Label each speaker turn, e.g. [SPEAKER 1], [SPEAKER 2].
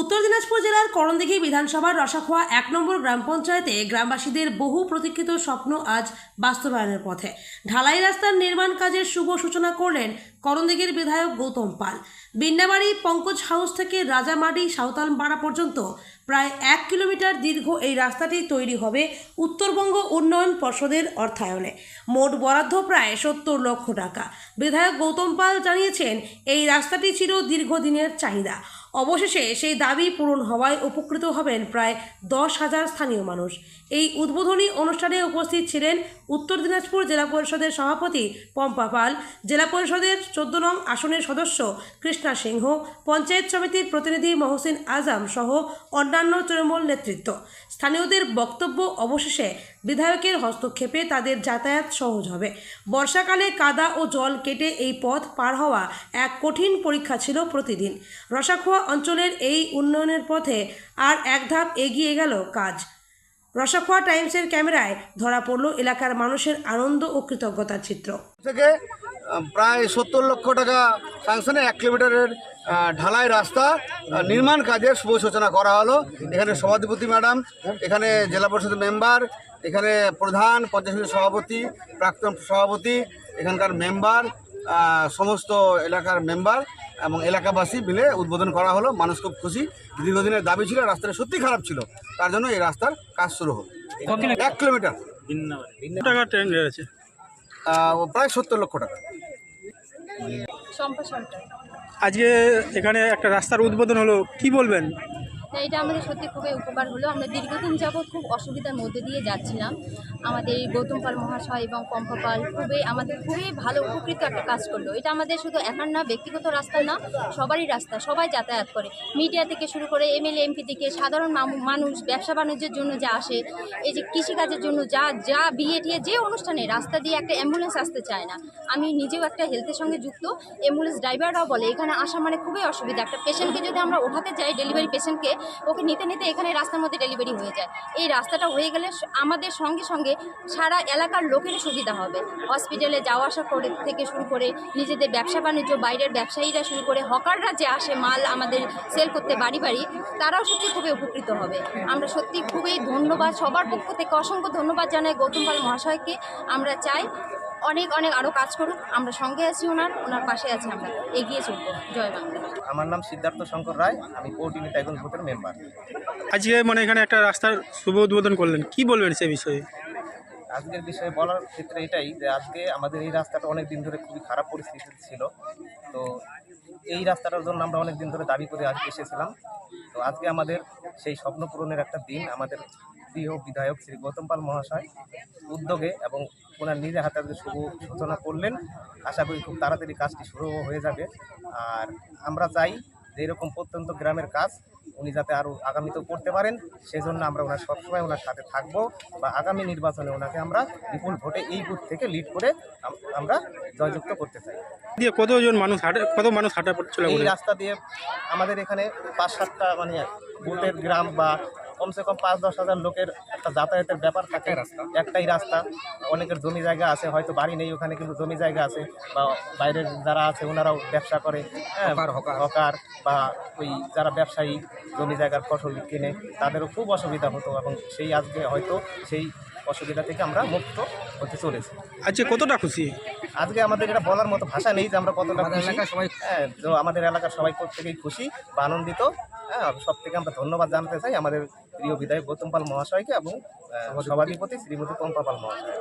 [SPEAKER 1] উত্তর দিনাজপুর জেলার করণদিঘি বিধানসভার রসাখোয়া এক নম্বর গ্রাম পঞ্চায়েতে গ্রামবাসীদের বহু প্রতীক্ষিত স্বপ্ন আজ বাস্তবায়নের পথে। ঢালাই রাস্তার নির্মাণ কাজের শুভ সূচনা করলেন করণদিঘির বিধায়ক গৌতম পাল। বিন্নাবাড়ি পঙ্কজ হাউস থেকে রাজামাটি সাঁওতালপাড়া পর্যন্ত প্রায় এক কিলোমিটার দীর্ঘ এই রাস্তাটি তৈরি হবে উত্তরবঙ্গ উন্নয়ন পর্ষদের অর্থায়নে। মোট বরাদ্দ প্রায় সত্তর লক্ষ টাকা। বিধায়ক গৌতম পাল জানিয়েছেন, এই রাস্তাটি ছিল দীর্ঘদিনের চাহিদা। অবশেষে সেই দাবি পূরণ হওয়ায় উপকৃত হবেন প্রায় দশ হাজার স্থানীয় মানুষ। এই উদ্বোধনী অনুষ্ঠানে উপস্থিত ছিলেন উত্তর দিনাজপুর জেলা পরিষদের সভাপতি পম্পা পাল, জেলা পরিষদের চোদ্দ নং আসনের সদস্য কৃষ্ণা সিংহ, পঞ্চায়েত সমিতির প্রতিনিধি মহসিন আজম সহ অন্যান্য তৃণমূল নেতৃত্ব। স্থানীয়দের বক্তব্য অবশেষে বিধায়কের হস্তক্ষেপে তাদের যাতায়াত সহজ হবে। বর্ষাকালে কাদা ও জল কেটে এই পথ পার হওয়া এক কঠিন পরীক্ষা ছিল প্রতিদিন। রসাখোয়া অঞ্চলের এই উন্নয়নের পথে আর এক ধাপ এগিয়ে গেল কাজ। রসাখোয়া টাইমসের ক্যামেরায় ধরা পড়ল এলাকার মানুষের আনন্দ ও কৃতজ্ঞতার চিত্র।
[SPEAKER 2] থেকে প্রায় সত্তর লক্ষ টাকা স্যাংশনে এক কিলোমিটারের ঢালাই রাস্তা নির্মাণ কাজের শুভ সূচনা করা হলো। এখানে সভাধিপতি ম্যাডাম, এখানে জেলা পরিষদের মেম্বার এখানে প্রধান পঞ্চায়েত সমিতির সভাপতি প্রাক্তন সভাপতি এখানকার মেম্বার সমস্ত এলাকার মেম্বার এবং এলাকাবাসী মিলে উদ্বোধন করা হলো। মানুষ খুব খুশি। দীর্ঘদিনের দাবি ছিল রাস্তাটা সত্যি খারাপ ছিল। তার জন্য এই রাস্তার কাজ শুরু হলো। এক কিলোমিটার।
[SPEAKER 3] টাকা ট্রেন রয়েছে।
[SPEAKER 2] প্রায় সত্তর লক্ষ টাকা।
[SPEAKER 3] আজকে এখানে একটা রাস্তার উদ্বোধন হলো কি বলবেন?
[SPEAKER 4] তা এটা আমাদের সত্যি খুবই উপকার হলো। আমরা দীর্ঘদিন যাবৎ খুব অসুবিধার মধ্যে দিয়ে যাচ্ছিলাম। আমাদের এই গৌতম পাল মহাশয় এবং পম্পা পাল খুবই আমাদের খুবই ভালো, উপকৃত একটা কাজ করল। এটা আমাদের শুধু একার না, ব্যক্তিগত রাস্তা না, সবারই রাস্তা, সবাই যাতায়াত করে। মিডিয়া থেকে শুরু করে এমএলএ, এমপি থেকে সাধারণ মানুষ, ব্যবসা বাণিজ্যের জন্য যা আসে, এই যে কৃষিকাজের জন্য যা যা বিয়ে টিয়ে যে অনুষ্ঠানে রাস্তা দিয়ে একটা অ্যাম্বুলেন্স আসতে চায় না। আমি নিজেও একটা হেলথের সঙ্গে যুক্ত। অ্যাম্বুলেন্স ড্রাইভাররাও বলে, এখানে আসা মানে খুবই অসুবিধা। একটা পেশেন্টকে যদি আমরা ওঠাতে যাই, ডেলিভারি পেশেন্টকে ওকে নিতে নিতে এখানে রাস্তার মধ্যে ডেলিভারি হয়ে যায়। এই রাস্তাটা হয়ে গেলে আমাদের সঙ্গে সঙ্গে সারা এলাকার লোকেরই সুবিধা হবে। হসপিটালে যাওয়া আসা করে থেকে শুরু করে নিজেদের ব্যবসা বাণিজ্য, বাইরের ব্যবসায়ীরা শুরু করে হকাররা যে আসে মাল আমাদের সেল করতে বাড়ি বাড়ি, তারাও সত্যি খুবই উপকৃত হবে। আমরা সত্যি খুবই ধন্যবাদ সবার পক্ষ থেকে, অসংখ্য ধন্যবাদ জানাই গৌতম পাল মহাশয়কে। আমরা চাই অনেক অনেক আরও কাজ করুক আমরা সঙ্গে আছি ওনার ওনার পাশে আছি আমরা। এগিয়ে চলবো। জয় বাংলা।
[SPEAKER 5] আমার নাম সিদ্ধার্থ শঙ্কর রায় আমি পৌটিনি টাইগন গ্রুপের মেম্বার।
[SPEAKER 3] আজকে মানে এখানে একটা রাস্তার শুভ উদ্বোধন করলেন। কি বলবেন সে বিষয়ে?
[SPEAKER 5] আজকের বিষয়ে বলার ক্ষেত্রে এটাই যে আজকে আমাদের এই রাস্তাটা অনেক দিন ধরে খুবই খারাপ পরিস্থিতি ছিল। তো এই রাস্তাটার জন্য আমরা অনেক দিন ধরে দাবি করে আজকে এসেছিলাম। তো আজকে আমাদের সেই স্বপ্ন পূরণের একটা দিন আমাদের প্রিয় বিধায়ক শ্রী গৌতম পাল মহাশয় উদ্যোগে এবং ওনার নিজে হাতে আজকে শুভ সূচনা করলেন। আশা করি খুব তাড়াতাড়ি কাজটি শুরু হয়ে যাবে। আর আমরা চাই যে এরকম প্রত্যন্ত গ্রামের কাজ উনি যাতে আরও আগামীতেও করতে পারেন। সেজন্য আমরা ওনার সবসময় ওনার সাথে থাকব বা আগামী নির্বাচনে ওনাকে আমরা বিপুল ভোটে এই বুথ থেকে লিড করে আমরা জয়যুক্ত করতে চাই।
[SPEAKER 3] দিয়ে কতজন মানুষ হাঁটে কত মানুষ হাঁটা চলে
[SPEAKER 5] এই রাস্তা দিয়ে আমাদের এখানে পাঁচ সাতটা মানে বুথের গ্রাম বা কমসে কম পাঁচ দশ হাজার লোকের একটা যাতায়াতের ব্যাপার থাকে। রাস্তা। একটাই রাস্তা। অনেকের জমি জায়গা আছে হয়তো বাড়ি নেই ওখানে কিন্তু জমি জায়গা আছে বা বাইরের যারা আছে ওনারাও ব্যবসা করে। হ্যাঁ হকার বা ওই যারা ব্যবসায়ী জমি জায়গার ফসল কিনে তাদেরও খুব অসুবিধা হতো এবং সেই আজকে হয়তো সেই অসুবিধা থেকে আমরা মুক্ত হতে চলেছি।
[SPEAKER 3] আজকে কতটা খুশি?
[SPEAKER 5] আজকে আমাদের এটা বলার মতো ভাষা নেই যে আমরা কতটা খুশি। সবাই হ্যাঁ তো আমাদের এলাকার সবাই প্রত্যেকেই খুশি বা আনন্দিত। হ্যাঁ সব থেকে আমরা ধন্যবাদ জানাতে চাই আমাদের প্রিয় বিধায়ক গৌতম পাল মহাশয়কে এবং সভাধিপতি শ্রীমতী পম্পা পাল মহাশয়।